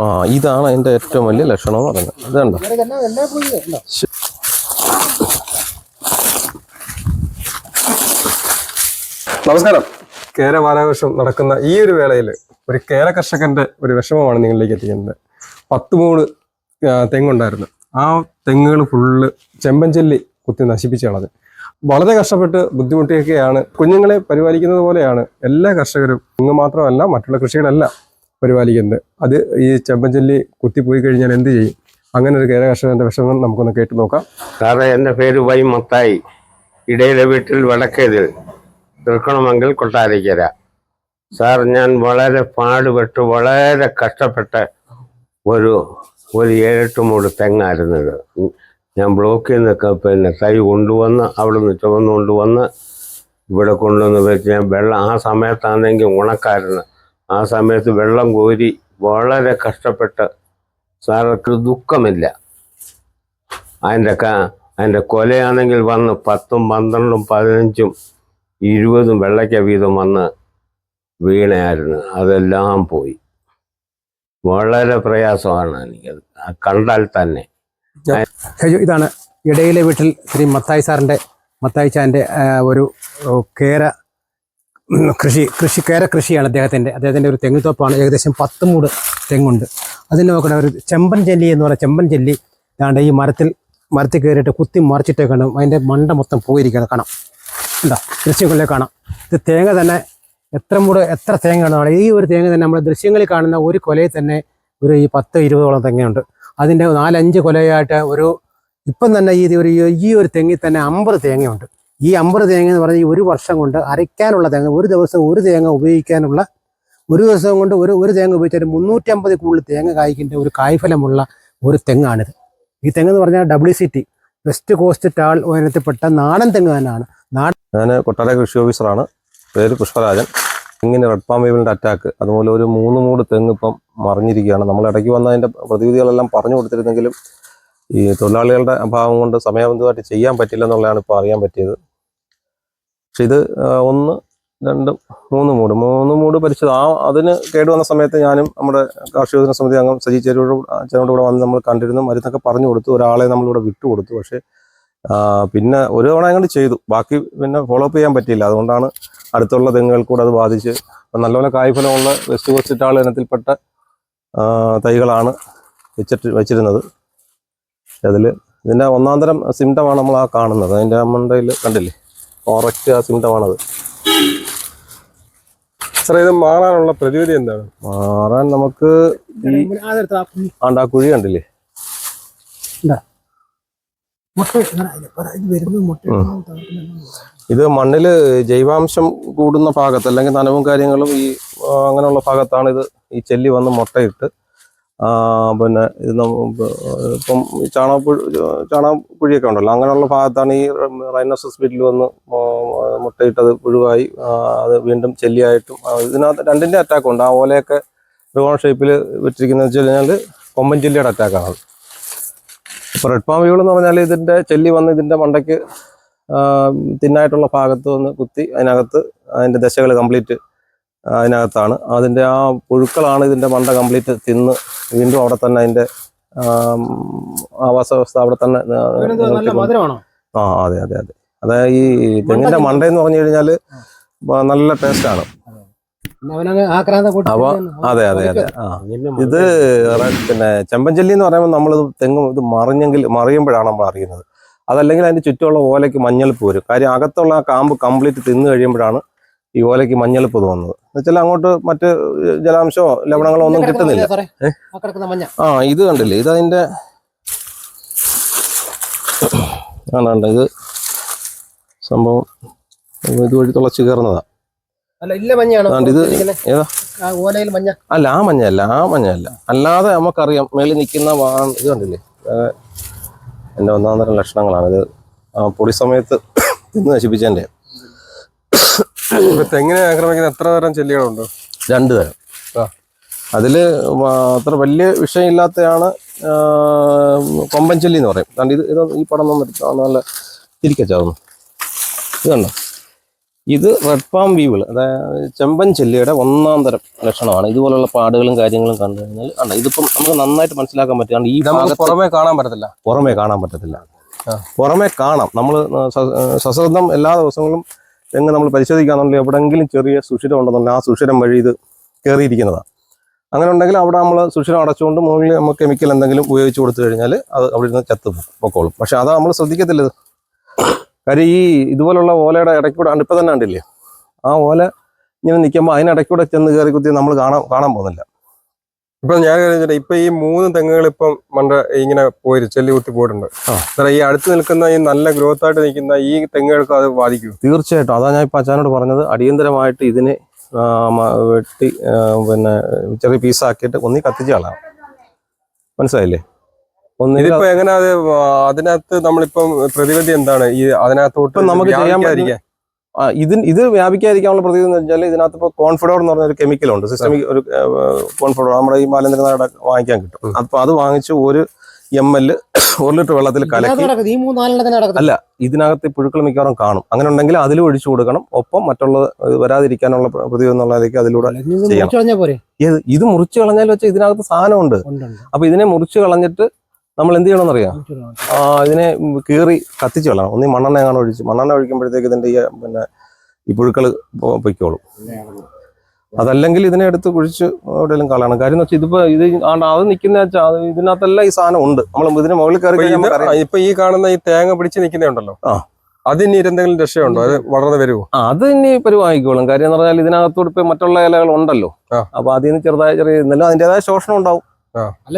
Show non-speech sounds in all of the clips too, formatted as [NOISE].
ആ ഇതാണ് അതിന്റെ ഏറ്റവും വലിയ ലക്ഷണം എന്ന് പറയുന്നത് അത് കണ്ടോ. നമസ്കാരം. കേര വാരാഘോഷം നടക്കുന്ന ഈ ഒരു വേളയിൽ ഒരു കേര കർഷകന്റെ ഒരു വിഷമമാണ് നിങ്ങളിലേക്ക് എത്തിക്കുന്നത്. പത്ത് മൂട് ആ, തെങ്ങുണ്ടായിരുന്നു. ആ തെങ്ങുകൾ ഫുള്ള് ചെമ്പൻചെല്ലി കുത്തി നശിപ്പിച്ച് കളഞ്ഞു വളരെ കഷ്ടപ്പെട്ട് ബുദ്ധിമുട്ടിയൊക്കെയാണ് കുഞ്ഞുങ്ങളെ പരിപാലിക്കുന്നത് പോലെയാണ് എല്ലാ കർഷകരും. ഇങ്ങ് മാത്രമല്ല മറ്റുള്ള കൃഷികളെല്ലാം. പരിപാലിക്കുന്നത് അത് ഈ ചെമ്പഞ്ചൊല്ലി കുത്തിപ്പോയി കഴിഞ്ഞാൽ എന്ത് ചെയ്യും? അങ്ങനെ ഒരു കേര കർഷകന്റെ വിഷമം നമുക്കൊന്ന് കേട്ടു നോക്കാം. സാറേ എന്റെ പേര് വൈ മത്തായി. ഇടയിലെ വീട്ടിൽ വടക്കേതിൽ തൃക്കണമെങ്കിൽ കൊട്ടാരക്കര. സാർ ഞാൻ വളരെ പാടുപെട്ട് വളരെ കഷ്ടപ്പെട്ട ഒരു ഒരു ഏഴെട്ട് മൂട് തെങ്ങായിരുന്നു ഇത് ഞാൻ ബ്ലോക്കിൽ നിന്നൊക്കെ പിന്നെ തൈ കൊണ്ടുവന്ന് അവിടെ നിന്ന് ചുവന്ന് ഇവിടെ കൊണ്ടുവന്ന് വെച്ച് ഞാൻ വെള്ളം ആ സമയത്താണെങ്കിൽ ഉണക്കായിരുന്നു. ആ സമയത്ത് വെള്ളം കോരി വളരെ കഷ്ടപ്പെട്ട് സാർക്ക് ദുഃഖമില്ല. അതിന്റെ ക അതിന്റെ കൊലയാണെങ്കിൽ വന്ന് പത്തും പന്ത്രണ്ടും പതിനഞ്ചും ഇരുപതും വെള്ളയ്ക്ക വീതം വന്ന് വീണയായിരുന്നു അതെല്ലാം പോയി. വളരെ പ്രയാസമാണ് എനിക്കത്. കണ്ടാൽ തന്നെ. ഇതാണ് ഇടയിലെ വീട്ടിൽ ശ്രീ മത്തായി സാറിന്റെ മത്തായി ചാന്റെ ഒരു കേര കൃഷി കൃഷി കൃഷിയാണ് അദ്ദേഹത്തിന്റെ അദ്ദേഹത്തിന്റെ ഒരു തെങ്ങുതോപ്പാണ്. ഏകദേശം പത്ത് മൂട് തെങ്ങുണ്ട്. അതിന് നോക്കണ ഒരു ചെമ്പൻ ചെല്ലി എന്ന് പറയുന്ന ചെമ്പൻ ചെല്ലി ഇതാണ്ട് ഈ മരത്തിൽ മരത്തിൽ കയറിയിട്ട് കുത്തി മറിച്ചിട്ടേ കാണും അതിന്റെ മണ്ട മൊത്തം പോയിരിക്കുകയാണ് കാണാം. എന്താ ദൃശ്യങ്ങളിലെ കാണാം. ഇത് തേങ്ങ തന്നെ എത്ര മൂട് എത്ര തേങ്ങ അവിടെ ഈ ഒരു തേങ്ങ തന്നെ നമ്മൾ ദൃശ്യങ്ങളിൽ കാണുന്ന ഒരു കൊലയിൽ തന്നെ ഒരു ഈ പത്ത് ഇരുപതോളം തെങ്ങയുണ്ട്. അതിന്റെ നാലഞ്ച് കൊലയായിട്ട് ഒരു ഇപ്പം തന്നെ ഈ ഒരു ഈ ഒരു തെങ്ങിൽ തന്നെ അമ്പത് തേങ്ങയുണ്ട്. ഈ അമ്പത് തേങ്ങ എന്ന് പറഞ്ഞാൽ ഒരു വർഷം കൊണ്ട് അരയ്ക്കാനുള്ള തേങ്ങ ഒരു ദിവസം ഒരു തേങ്ങ ഉപയോഗിക്കാനുള്ള ഒരു ദിവസം കൊണ്ട് ഒരു ഒരു തേങ്ങ ഉപയോഗിച്ചാൽ മുന്നൂറ്റമ്പത് കൂടുതൽ തേങ്ങ കായ്ക്കേണ്ട ഒരു കായ്ഫലമുള്ള ഒരു തെങ്ങാണിത്. ഈ തെങ്ങ് എന്ന് പറഞ്ഞാൽ W C T west coast tall ഉയരത്തിൽപ്പെട്ട നാടൻ തെങ്ങ് തന്നെയാണ്. ഞാൻ കൊട്ടാര കൃഷി ഓഫീസറാണ്. പേര് പുഷ്പരാജൻ. ഇങ്ങനെ റെഡ് പാം വേവിന്റെ അറ്റാക്ക് അതുപോലെ ഒരു മൂന്ന് മൂട് തെങ്ങ് ഇപ്പം മറിഞ്ഞിരിക്കുകയാണ്. നമ്മൾ ഇടയ്ക്ക് വന്ന അതിന്റെ പ്രതിവിധികളെല്ലാം പറഞ്ഞു കൊടുത്തിരുന്നെങ്കിലും ഈ തൊഴിലാളികളുടെ അഭാവം കൊണ്ട് സമയബന്ധമായിട്ട് ചെയ്യാൻ പറ്റില്ല എന്നുള്ളതാണ് ഇപ്പോൾ അറിയാൻ പറ്റിയത്. പക്ഷെ ഇത് ഒന്ന് രണ്ട് മൂന്ന് മൂട്. മൂന്ന് മൂട് പരിശോധന ആ അതിന് കേടുവന്ന സമയത്ത് ഞാനും നമ്മുടെ കാർഷിക വികസന സമിതി അംഗം സജി ചേരോട് ചേരോട് കൂടെ വന്ന് നമ്മൾ കണ്ടിരുന്നു. മരുന്നൊക്കെ പറഞ്ഞു കൊടുത്തു. ഒരാളെ നമ്മളിവിടെ വിട്ടുകൊടുത്തു പക്ഷേ പിന്നെ ഒരു തവണ അങ്ങോട്ട് ചെയ്തു. ബാക്കി പിന്നെ ഫോളോ അപ്പ് ചെയ്യാൻ പറ്റിയില്ല. അതുകൊണ്ടാണ് അടുത്തുള്ള തെങ്ങുകൾ കൂടെ അത് ബാധിച്ച് നല്ലപോലെ കായ്ഫലമുള്ള വെസ്റ്റ് കോസ്റ്റ് ഇനത്തിൽപ്പെട്ട തൈകളാണ് വെച്ചിട്ട് വെച്ചിരുന്നത്. അതിൽ ഇതിന്റെ ഒന്നാം തരം സിംറ്റമാണ് നമ്മൾ ആ കാണുന്നത്. അതിന്റെ മണ്ടയിൽ കണ്ടില്ലേ? കറക്റ്റ് ആ സിംറ്റമാണത് സാറേ ഇത് മാറാനുള്ള പ്രതിവിധി എന്താണ്? മാറാൻ നമുക്ക് ആണ്ടാ കുഴി കണ്ടില്ലേ? ഇത്. മണ്ണിൽ ജൈവാംശം കൂടുന്ന ഭാഗത്ത് അല്ലെങ്കിൽ നനവും കാര്യങ്ങളും ഈ അങ്ങനെയുള്ള ഭാഗത്താണ് ഇത് ഈ ചെല്ലി വന്ന് മുട്ടയിട്ട് പിന്നെ ഇത് ഇപ്പം ചാണകപ്പുഴ ചാണകപ്പുഴിയൊക്കെ ഉണ്ടല്ലോ. അങ്ങനെയുള്ള ഭാഗത്താണ് ഈ റൈനോസസ് ഹോസ്പിറ്റലിൽ വന്ന് മുട്ടയിട്ടത് പുഴുവായി. അത് വീണ്ടും ചെല്ലിയായിട്ടും ഇതിനകത്ത് രണ്ടിന്റെ അറ്റാക്ക് ഉണ്ട്. ആ ഓലയൊക്കെ ത്രികോണ ഷേപ്പിൽ വെച്ചിരിക്കുന്നത് വെച്ച് കഴിഞ്ഞാൽ കൊമ്പൻ ചെല്ലിയുടെ അറ്റാക്കാണ് അത്. ഇപ്പോൾ റെഡ് പാം എന്ന് പറഞ്ഞാൽ ഇതിന്റെ ചെല്ലി വന്ന് ഇതിന്റെ മണ്ടയ്ക്ക് തിന്നായിട്ടുള്ള ഭാഗത്ത് വന്ന് കുത്തി അതിനകത്ത് അതിന്റെ ദശകൾ കംപ്ലീറ്റ് അതിനകത്താണ്. അതിന്റെ ആ പുഴുക്കളാണ് ഇതിന്റെ മണ്ട കംപ്ലീറ്റ് തിന്ന് വീണ്ടും അവിടെ തന്നെ അതിന്റെ ആവാസ വ്യവസ്ഥ അവിടെ തന്നെ ആ, അതെ അതെ അതെ. അതായത് ഈ തെങ്ങിന്റെ മണ്ട എന്ന് പറഞ്ഞു കഴിഞ്ഞാൽ നല്ല ടേസ്റ്റാണ്. അപ്പൊ അതെ അതെ അതെ. ആ. ഇത് പിന്നെ ചെമ്പഞ്ചല്ലി എന്ന് പറയുമ്പോൾ നമ്മൾ തെങ്ങ് ഇത് മറിഞ്ഞെങ്കിൽ മറിയുമ്പോഴാണ് നമ്മൾ അറിയുന്നത്. അതല്ലെങ്കിൽ അതിന്റെ ചുറ്റുമുള്ള ഓലയ്ക്ക് മഞ്ഞൾ വരും കാര്യം അകത്തുള്ള ആ കാമ്പ് കംപ്ലീറ്റ് തിന്നു കഴിയുമ്പോഴാണ് ഈ ഓലയ്ക്ക് മഞ്ഞളിപ്പ് തോന്നുന്നത്. എന്നുവെച്ചാൽ അങ്ങോട്ട് മറ്റ് ജലാംശമോ ലവണങ്ങളോ ഒന്നും കിട്ടുന്നില്ല. ആ ഇത് കണ്ടില്ലേ? ഇത് അതിന്റെ ആണണ്ട ഇത് സംഭവം ഇതുവഴി തുളച്ച് കയറുന്നതാ. അല്ല ഇല്ല മഞ്ഞയാണോ? അതുകൊണ്ട് ഇത് ഏതാ? ആ ഓലയിൽ മഞ്ഞ. അല്ല ആ മഞ്ഞല്ല ആ മഞ്ഞല്ല അല്ലാതെ നമുക്കറിയാം മേളിൽ നിൽക്കുന്ന വാ ഇത് കണ്ടില്ലേ? എന്റെ ഒന്നാം തരം ലക്ഷണങ്ങളാണ്. ഇത് ആ പൊടി സമയത്ത് [COUGHS] തിന്ന് നശിപ്പിച്ചതിന്റെ. [COUGHS] തെങ്ങിനെ ആക്രമിക്കുന്ന എത്ര തരം ചെല്ലികളുണ്ട്? രണ്ട് തരം. ആ. അതിൽ അത്ര വലിയ വിഷയമില്ലാത്തയാണ് കൊമ്പൻ ചെല്ലി എന്ന് പറയും. കാരണം ഇത് ഇത് ഈ പടം എടുത്താൽ നല്ല തിരിക്കച്ചാവുന്നു ഇത് കണ്ടോ? ഇത് റെഡ് പാം വീവിൾ അതായത് ചെമ്പൻ ചെല്ലിയുടെ ഒന്നാം തരം ലക്ഷണമാണ്. ഇതുപോലുള്ള പാടുകളും കാര്യങ്ങളും കണ്ടു കഴിഞ്ഞാൽ അല്ല ഇതിപ്പം നമുക്ക് നന്നായിട്ട് മനസ്സിലാക്കാൻ പറ്റും. കാരണം ഈ ഭാഗത്ത് കാണാൻ പറ്റത്തില്ല. പുറമേ കാണാൻ പറ്റത്തില്ല. പുറമേ കാണാം. നമ്മൾ സശ്രദ്ധം എല്ലാ ദിവസങ്ങളും തെങ്ങ് നമ്മൾ പരിശോധിക്കാന്നുണ്ടെങ്കിൽ എവിടെങ്കിലും ചെറിയ സുഷിരം ഉണ്ടെന്നുണ്ടെങ്കിൽ ആ സുഷിരം വഴി ഇത് കയറിയിരിക്കുന്നതാണ് അങ്ങനെ ഉണ്ടെങ്കിൽ അവിടെ നമ്മൾ സുഷിരം അടച്ചുകൊണ്ട് മുകളിൽ നമുക്ക് കെമിക്കൽ എന്തെങ്കിലും ഉപയോഗിച്ച് കൊടുത്തു കഴിഞ്ഞാൽ അത് അവിടെ നിന്ന് ചത്ത് പൊക്കോളും. പക്ഷെ അത് നമ്മൾ ശ്രദ്ധിക്കത്തില്ല കാര്യം ഈ ഇതുപോലുള്ള ഓലയുടെ ഇടയ്ക്കൂടെ ഇപ്പം തന്നെ കണ്ടില്ലേ? ആ ഓല ഇങ്ങനെ നിൽക്കുമ്പോൾ അതിനിടയ്ക്കൂടെ ചെന്ന് കയറി കുത്തി നമ്മൾ കാണാൻ കാണാൻ പോകുന്നില്ല. ഇപ്പൊ ഞാൻ കഴിഞ്ഞിട്ട് ഇപ്പൊ ഈ മൂന്ന് തെങ്ങുകൾ ഇപ്പം മണ്ട ഇങ്ങനെ പോയി ചെല്ലി കുത്തി പോയിട്ടുണ്ട്. ഈ അടുത്ത് നിൽക്കുന്ന ഈ നല്ല ഗ്രോത്ത് ആയിട്ട് നിൽക്കുന്ന ഈ തെങ്ങുകൾക്ക് അത് ബാധിക്കും. തീർച്ചയായിട്ടും. അതാ ഞാൻ ഇപ്പം അച്ഛനോട് പറഞ്ഞത്. അടിയന്തരമായിട്ട് ഇതിനെ വെട്ടി പിന്നെ ചെറിയ പീസാക്കിയിട്ട് ഒന്നി കത്തിച്ച് കളയാം. മനസ്സിലായില്ലേ? ഒന്നിപ്പോ ഇതിപ്പോ എങ്ങനെ അതിനകത്ത് നമ്മളിപ്പം പ്രതിവിധി എന്താണ്? ഈ അതിനകത്തോട്ട് നമുക്ക് ചെയ്യാൻ വ്യാപിക്കാതിരിക്കാൻ? ഇതിന് ഇത് വ്യാപിക്കാതിരിക്കാനുള്ള പ്രതിവിധി എന്ന് വെച്ചാൽ ഇതിനകത്ത് ഇപ്പോൾ കോൺഫിഡോർ എന്ന് പറഞ്ഞ ഒരു കെമിക്കൽ ഉണ്ട്. സിസ്റ്റമിക് ഒരു കോൺഫിഡോർ നമ്മുടെ ഈ മാലിന്യനാട വാങ്ങിക്കാൻ കിട്ടും. അപ്പൊ അപ്പോൾ അത് വാങ്ങിച്ച് ഒരു എം എൽ ഒരു ലിറ്റർ വെള്ളത്തിൽ കലക്കി അല്ല ഇതിനകത്ത് പുഴുക്കൾ മിക്കവാറും കാണും. അങ്ങനെ ഉണ്ടെങ്കിൽ അതിൽ ഒഴിച്ചു കൊടുക്കണം. ഒപ്പം മറ്റുള്ളത് വരാതിരിക്കാനുള്ള പ്ര- പ്രതിവിധി എന്നുള്ളതിലേക്ക് അതിലൂടെ ചെയ്യണം. ഇത് മുറിച്ച് കളഞ്ഞാൽ വെച്ചാൽ ഇതിനകത്ത് സാധനമുണ്ട്. അപ്പൊ ഇതിനെ മുറിച്ച് കളഞ്ഞിട്ട് നമ്മൾ എന്ത് ചെയ്യണം എന്നറിയാം ആ ഇതിനെ കീറി കത്തിച്ച് കളയണം ഒന്നീ മണ്ണെണ്ണ എങ്ങാനും ഒഴിച്ച് മണ്ണെണ്ണ ഒഴിക്കുമ്പോഴത്തേക്ക് ഇതിന്റെ ഈ പിന്നെ ഈ പുഴുക്കൾ പൊയ്ക്കോളും. അതല്ലെങ്കിൽ ഇതിനെ എടുത്ത് കുഴിച്ച് എവിടെയെങ്കിലും കളയണം. കാര്യം എന്ന് വെച്ചാൽ ഇതിപ്പോ ഇത് ആണ്ട് അത് നിൽക്കുന്ന വെച്ചാൽ ഇതിനകത്തെല്ലാം ഈ സാധനം ഉണ്ട്. നമ്മൾ ഇതിന് മുകളിൽ കയറി ഇപ്പൊ ഈ കാണുന്ന ഈ തേങ്ങ പിടിച്ച് നിൽക്കുന്നുണ്ടല്ലോ ആ. അതിന് എന്തെങ്കിലും രക്ഷയുണ്ടോ? അത് വളർന്നു വരുമോ ആ, അത് ഇനി പരിവാഹിക്കോളും. കാര്യം എന്ന് പറഞ്ഞാൽ ഇതിനകത്തോട് ഇപ്പൊ മറ്റുള്ള ഇലകൾ ഉണ്ടല്ലോ. അപ്പൊ അതിൽ നിന്ന് ചെറുതായ ചെറിയ എന്നാലും അതിന്റേതായ ശോഷണം ഉണ്ടാവും.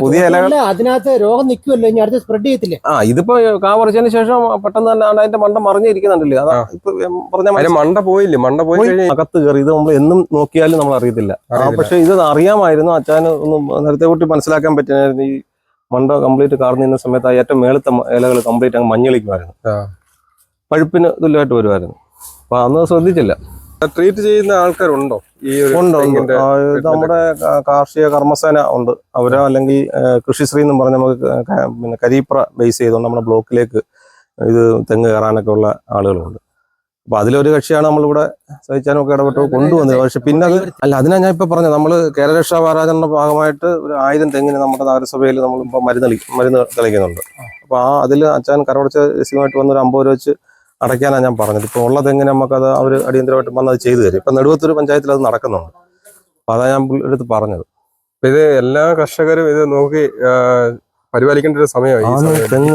പുതിയ അതിനകത്ത് രോഗം നിൽക്കുമല്ലോ ഇനി അടുത്ത് സ്പ്രെഡ് ചെയ്യത്തില്ലേ? ആ ഇതിപ്പോ കാവറച്ചതിന് ശേഷം പെട്ടെന്ന് തന്നെ അതിന്റെ മണ്ട മറിഞ്ഞിരിക്കുന്നുണ്ടല്ലേ. അതാ. ഇപ്പൊ പറഞ്ഞ മണ്ട പോയില്ലേ? മണ്ട പോയി കഴിഞ്ഞാൽ അകത്ത് കയറി. ഇത് നമ്മൾ എന്നും നോക്കിയാലും നമ്മൾ അറിയത്തില്ല. പക്ഷെ ഇത് അറിയാമായിരുന്നു. അച്ഛന് ഒന്നും നേരത്തെ കൂട്ടി മനസ്സിലാക്കാൻ പറ്റുമായിരുന്നു ഈ മണ്ട കംപ്ലീറ്റ് കാർന്നു നിന്ന സമയത്ത് ആ ഏറ്റവും മേളത്തെ ഇലകൾ കംപ്ലീറ്റ് അങ്ങ് മഞ്ഞളിക്കുമായിരുന്നു. പഴുപ്പിന് തുല്യമായിട്ട് വരുമായിരുന്നു. അപ്പൊ അന്ന് ശ്രദ്ധിച്ചില്ല. ട്രീറ്റ് ചെയ്യുന്ന ആൾക്കാരുണ്ടോ? ഈ ഉണ്ട് ഉണ്ട്. നമ്മുടെ കാർഷിക കർമ്മസേന ഉണ്ട്. അവരോ അല്ലെങ്കിൽ കൃഷിശ്രീ എന്ന് പറഞ്ഞ നമുക്ക് പിന്നെ കരീപ്ര ബേസ് ചെയ്തുകൊണ്ട് നമ്മുടെ ബ്ലോക്കിലേക്ക് ഇത് തെങ്ങ് കയറാനൊക്കെ ഉള്ള ആളുകളുണ്ട്. അപ്പൊ അതിലൊരു കക്ഷിയാണ് നമ്മളിവിടെ സഹിച്ചാനും ഒക്കെ ഇടപെട്ട് കൊണ്ടുവന്നത്. പക്ഷെ പിന്നെ അത് അല്ല അതിനാ ഞാൻ ഇപ്പൊ പറഞ്ഞത്. നമ്മൾ കേരളരക്ഷാ വാരാചരണ ഭാഗമായിട്ട് ഒരു ആയിരം തെങ്ങിന് നമ്മുടെ നഗരസഭയിൽ നമ്മളിപ്പോൾ മരുന്ന് കളി- മരുന്ന് തെളിക്കുന്നുണ്ട്. അപ്പൊ ആ അതിൽ അച്ഛൻ കരവടച്ച രസീമായിട്ട് വന്ന് ഒരു അമ്പത് രൂപ വെച്ച് അടയ്ക്കാനാണ് ഞാൻ പറഞ്ഞത്. ഇപ്പോൾ ഉള്ള തെങ്ങിന് നമുക്കത് അവർ അടിയന്തരമായിട്ട് വന്ന് അത് ചെയ്തു തരും. ഇപ്പം നെടുവത്തൂർ പഞ്ചായത്തിൽ അത് നടക്കുന്നുണ്ട്. അപ്പോൾ അതാ ഞാൻ എടുത്ത് പറഞ്ഞത്. ഇത് എല്ലാ കർഷകരും ഇത് നോക്കി പരിപാലിക്കേണ്ട ഒരു സമയമായി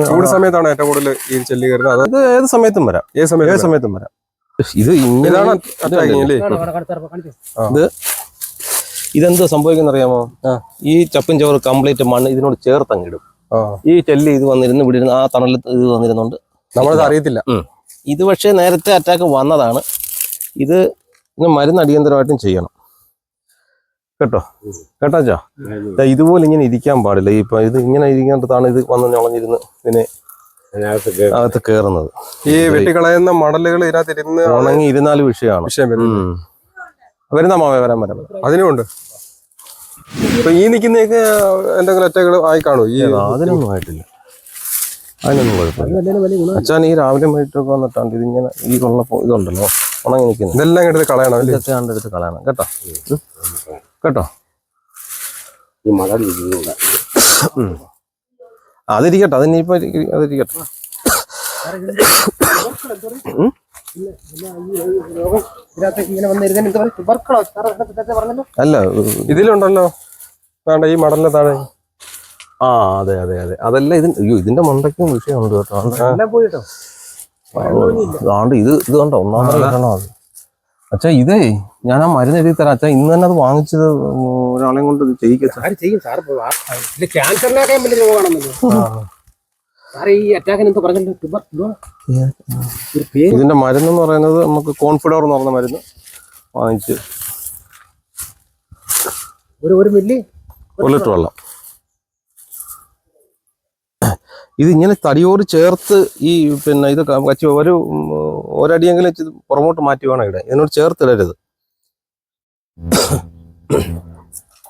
ചൂട് സമയത്താണ് ഏറ്റവും കൂടുതൽ ഈ ചെല്ലി കയറുന്നത്. അത് ഏത് സമയത്തും വരാം. ഏത് സമയം ഏത് സമയത്തും വരാം. ഇത് ഇങ്ങനെയാണ് ഇത് ഇതെന്താ സംഭവിക്കുന്ന അറിയാമോ ഈ ചപ്പും ചോറ് കംപ്ലീറ്റ് മണ്ണ് ഇതിനോട് ചേർത്തങ്ങിടും ഈ ചെല്ലി ഇത് വന്നിരുന്നു ഇവിടെ ഇരുന്ന് ആ തണലിൽ ഇത് വന്നിരുന്നുണ്ട്. നമ്മളത് അറിയത്തില്ല. ഇത് പക്ഷേ നേരത്തെ അറ്റാക്ക് വന്നതാണ്. ഇത് ഇന്ന് മരുന്ന് അടിയന്തരമായിട്ടും ചെയ്യണം. കേട്ടോ? കേട്ടോ ചാ ഇതുപോലെ ഇങ്ങനെ ഇരിക്കാൻ പാടില്ല. ഈ ഇപ്പൊ ഇത് ഇങ്ങനെ ഇരിക്കേണ്ടതാണ് ഇത് വന്ന് ഞളഞ്ഞിരുന്ന് ഇതിനെ അകത്ത് കയറുന്നത് ഈ വെട്ടിക്കളയുന്ന മടലുകൾ ഇതിനകത്തിരുന്ന് ഉണങ്ങി ഇരുന്നാൽ വിഷയമാണ്. വരുന്ന മാവേ വരാൻ വരാൻ അതിനുമുണ്ട് ഇപ്പൊ ഈ നിൽക്കുന്നതൊക്കെ എന്തെങ്കിലും ഒറ്റകൾ ആയി കാണൂ ഈ അതിനൊന്നും ആയിട്ടില്ല. അതിനൊന്നും കുഴപ്പമില്ല. അച്ഛൻ ഈ രാവിലെ വൈകിട്ടൊക്കെ വന്നിട്ടാണ്ട് ഇതിങ്ങനെ ഈ ഉള്ള പോ- ഇതുണ്ടല്ലോ ഉണങ്ങി നിൽക്കുന്നത് ഇതെല്ലാം എടുത്ത് കളയണം അല്ലേ? ഇതൊക്കെ ആണ്ട് എടുത്ത് കളയണം. കേട്ടോ. കേട്ടോ. അതിരിക്കട്ടെ അതിനിപ്പോ അതിരിക്കട്ടെ. അല്ല ഇതിലുണ്ടല്ലോ. വേണ്ട ഈ മടലിന്റെ താഴെ. ആ അതെ അതെ അതെ. അതല്ല ഇതിന് അയ്യോ ഇതിന്റെ മണ്ടയ്ക്കും വിഷയമുണ്ട് കേട്ടോ. അതുകൊണ്ട് എല്ലാം പോയിട്ടോ അതാണ്ട് ഇത് ഇത് കണ്ടോ? ഒന്നാമത് കാരണം അത്? അച്ഛാ ഇതേ ഞാൻ ആ മരുന്ന് എഴുതി തരാം. അച്ഛാ ഇന്ന് തന്നെ അത് വാങ്ങിച്ചത് ഒരാളെ ഒരാളെയും കൊണ്ട് ഇത് ഇതിന്റെ മരുന്ന് എന്ന് പറയുന്നത് നമുക്ക് കോൺഫിഡോർ എന്ന് പറഞ്ഞ മരുന്ന് വാങ്ങിച്ച്. ഒരു ഒരു മില്ലി? ഒരു ലിറ്റർ വെള്ളം. ഇത് ഇങ്ങനെ തടിയോട് ചേർത്ത് ഈ പിന്നെ ഇത് കച്ചി ഒരു ഒരടിയെങ്കിലും ഇത് പുറമോട്ട് മാറ്റി വേണം ഇവിടെ. ഇതിനോട് ചേർത്തിടരുത്.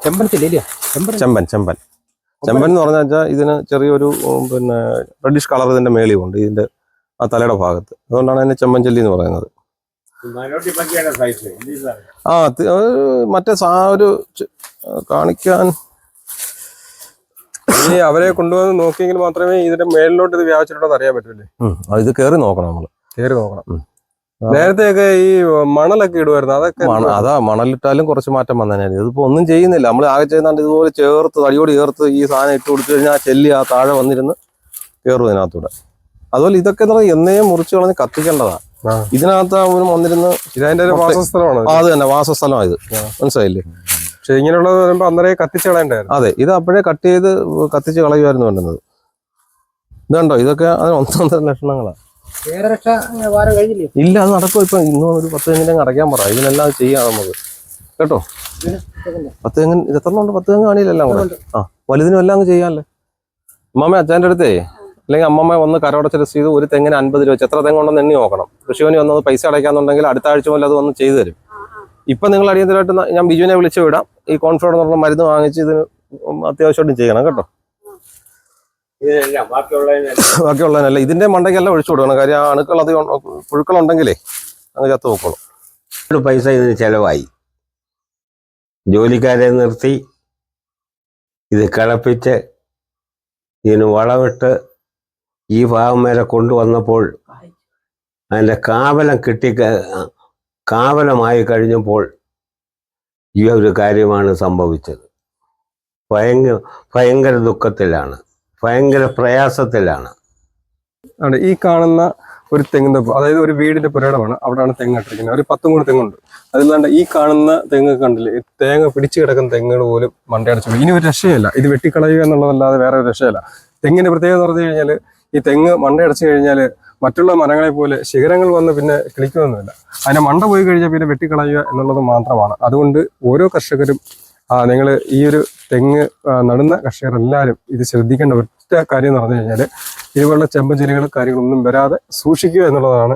ചെമ്പൻ ചെമ്പൻ ചെമ്പൻ. ചെമ്പൻ എന്ന് പറഞ്ഞാൽ വെച്ചാൽ ഇതിന് ചെറിയൊരു പിന്നെ റെഡിഷ് കളർ ഇതിന്റെ മേളിയുണ്ട് ഇതിന്റെ ആ തലയുടെ ഭാഗത്ത്. അതുകൊണ്ടാണ് അതിന് ചെമ്പൻ ചെല്ലി എന്ന് പറയുന്നത്. ആ മറ്റേ സാ ഒരു കാണിക്കാൻ ഇനി അവരെ കൊണ്ടുവന്ന് നോക്കിയെങ്കിൽ മാത്രമേ ഇതിന്റെ മേളിലോട്ട് ഇത് വ്യാപിച്ചിട്ടുണ്ടോ അറിയാൻ പറ്റൂലേ. ഇത് കയറി നോക്കണം നമ്മൾ. കയറി നോക്കണം. നേരത്തെ ഒക്കെ ഈ മണലൊക്കെ ഇടുമായിരുന്നു അതൊക്കെ അതാ മണലിട്ടാലും കുറച്ച് മാറ്റം വന്നേനെ ഇതിപ്പോ ഒന്നും ചെയ്യുന്നില്ല. നമ്മൾ ആകെ ചെയ്യുന്നുണ്ട് ഇതുപോലെ ചേർത്ത് തടിയോട് ചേർത്ത് ഈ സാധനം ഇട്ട് കൊടുത്തു കഴിഞ്ഞാൽ ആ ചെല്ലി ആ താഴെ വന്നിരുന്ന് കയറും ഇതിനകത്തൂടെ. അതുപോലെ ഇതൊക്കെ എന്ന് പറഞ്ഞാൽ എന്നേ മുറിച്ച് കളഞ്ഞ് കത്തിക്കേണ്ടതാ. ഇതിനകത്ത് അവന് വന്നിരുന്ന് ഇതിന്റെ ഒരു വാസസ്ഥലമാണ് അത് തന്നെ. വാസസ്ഥലമാണ് ഇത്. മനസ്സിലായില്ലേ? പക്ഷെ ഇങ്ങനെയുള്ളത് വരുമ്പോ അന്നേരം കത്തിച്ച് കളയണ്ടായിരുന്നു. അതെ ഇത് അപ്പോഴേ കട്ട് ചെയ്ത് കത്തിച്ച് കളയുമായിരുന്നു വേണ്ടുന്നത് കണ്ടോ? ഇതൊക്കെ അതിന് ഒന്നൊന്നര ലക്ഷണങ്ങളാണ് ഇല്ല അത് നടക്കും ഇപ്പൊ ഇന്നും ഒരു പത്ത് തെങ്ങിനെ അടയ്ക്കാൻ പറ. ഇതിനെല്ലാം അത് ചെയ്യാം നമുക്ക്. കേട്ടോ? പത്ത് തെങ്ങിന് ഇത് എത്ര ഉണ്ട് പത്ത് തെങ്ങ് കാണിയില്ലെല്ലാം കൂടെ? ആ വലുതിനും എല്ലാം അങ്ങ് ചെയ്യാല്ലേ? അമ്മമ്മ അച്ഛന്റെ അടുത്തേ അല്ലെങ്കിൽ അമ്മമ്മ ഒന്ന് കരോടച്ച് രസീത് ചെയ്ത് ഒരു തെങ്ങിന് അൻപത് രൂപ വെച്ച് എത്ര തെങ്ങുണ്ടെന്ന് എണ്ണി നോക്കണം. കൃഷിപനി വന്നത് പൈസ അടയ്ക്കാന്നുണ്ടെങ്കിൽ അടുത്ത ആഴ്ച മുതൽ അത് വന്ന് ചെയ്തു തരും. ഇപ്പൊ നിങ്ങൾ അടിയന്തരമായിട്ട് ഞാൻ ബിജുവിനെ വിളിച്ചു വിടാം. ഈ കോൺഫിഡർ എന്ന് പറഞ്ഞ മരുന്ന് വാങ്ങിച്ച് ഇതിന് അത്യാവശ്യമായിട്ടും ചെയ്യണം കേട്ടോ. ബാക്കിയുള്ളതിനല്ല [LAUGHS] ഇതിന്റെ മണ്ടയ്ക്കെല്ലാം ഒഴിച്ചു കൊടുക്കണം. കാര്യം ആ അണുക്കൾ അത് പുഴുക്കളുണ്ടെങ്കിലേ അങ്ങ് ചത്തു നോക്കണം പൈസ ഇതിന് ചെലവായി. ജോലിക്കാരെ നിർത്തി ഇത് കിളപ്പിച്ച് ഇതിന് വളമിട്ട് ഈ ഭാഗം വരെ കൊണ്ടുവന്നപ്പോൾ അതിന്റെ കാവലം കിട്ടി കാവലമായി കഴിഞ്ഞപ്പോൾ ഈ ഒരു കാര്യമാണ് സംഭവിച്ചത്. ഭയങ്കര ഭയങ്കര ദുഃഖത്തിലാണ്. ഭയങ്കര പ്രയാസത്തിലാണ്. ആണ് ഈ കാണുന്ന ഒരു തെങ്ങിന്റെ അതായത് ഒരു വീടിന്റെ പുരയിടമാണ്. അവിടെയാണ് തെങ്ങ് ഇട്ടിരിക്കുന്നത് ഒരു പത്തും കൂടി തെങ്ങുണ്ട്. അതില്ലാണ്ട് ഈ കാണുന്ന തെങ്ങ് കണ്ടില്ലേ തേങ്ങ പിടിച്ചു കിടക്കുന്ന തെങ്ങുകൾ പോലും മണ്ടയടച്ചു. ഇനി ഒരു രക്ഷയല്ല. ഇത് വെട്ടിക്കളയുക എന്നുള്ളതല്ലാതെ വേറെ ഒരു രക്ഷയല്ല. തെങ്ങിന്റെ പ്രത്യേകത പറഞ്ഞു കഴിഞ്ഞാൽ ഈ തെങ്ങ് മണ്ടയടച്ചു കഴിഞ്ഞാൽ മറ്റുള്ള മരങ്ങളെ പോലെ ശിഖരങ്ങൾ വന്ന് പിന്നെ കിളിക്കുന്നൊന്നുമില്ല. അതിനെ മണ്ട പോയി കഴിഞ്ഞാൽ പിന്നെ വെട്ടിക്കളയുക എന്നുള്ളത് മാത്രമാണ്. അതുകൊണ്ട് ഓരോ കർഷകരും നിങ്ങൾ ഈ ഒരു തെങ്ങ് നടുന്ന കർഷകർ എല്ലാവരും ഇത് ശ്രദ്ധിക്കേണ്ട ഒറ്റ കാര്യം എന്ന് പറഞ്ഞു കഴിഞ്ഞാൽ ഇതുപോലുള്ള ചെമ്പഞ്ചെടികൾ കാര്യങ്ങളൊന്നും വരാതെ സൂക്ഷിക്കുക എന്നുള്ളതാണ്.